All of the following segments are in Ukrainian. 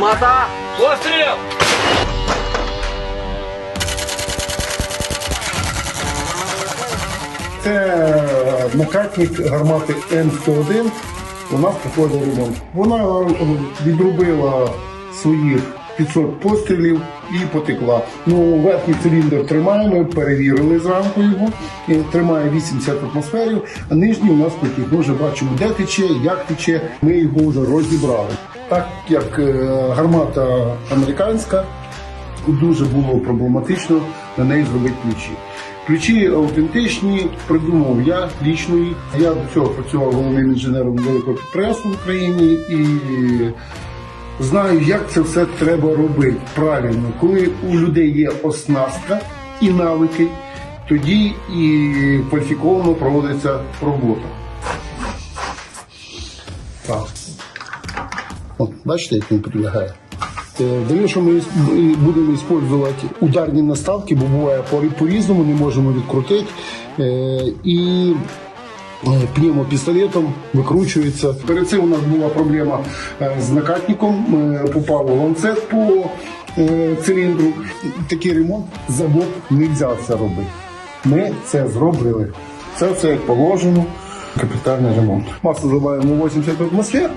Гармата! Постріл! Це е, накатник гармати М101. У нас проходить ремонт. Вона е, відробила своїх 500 пострілів і потекла. Ну, верхній циліндр тримає, ми перевірили зранку його. І тримає 80 атмосферів, а нижній у нас потік. Ми вже бачимо, де тече, як тече. Ми його вже розібрали. Так як е, гармата американська, дуже було проблематично на неї зробити ключі. Ключі автентичні, придумав я лічно. Я до цього працював головним інженером великого підприємства в Україні і знаю, як це все треба робити правильно. Коли у людей є оснастка і навики, тоді і кваліфіковано проводиться робота. Так. От, бачите, як він прилягає. Е, Далі, що ми будемо використовувати ударні наставки, бо буває по- по-різному, не можемо відкрутити. Е, І е, пневмопістолетом викручується. Перед цим у нас була проблема з накатником, попав ланцет по циліндру. Такий ремонт завод не можна це робити. Ми це зробили. Це все як положено. Капітальний ремонт. Масло заливаємо 80 атмосфер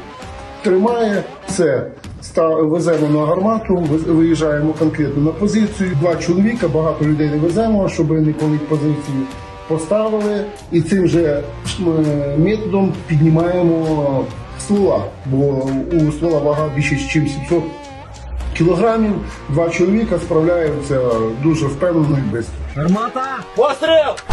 тримає все. Ста- Веземо на гармату, виїжджаємо конкретно на позицію. Два чоловіка, багато людей не веземо, щоб не палити позицію. Поставили і цим же методом піднімаємо ствола, бо у ствола вага більше, ніж 700 кілограмів. Два чоловіка справляються дуже впевнено і швидко. Гармата! Постріл!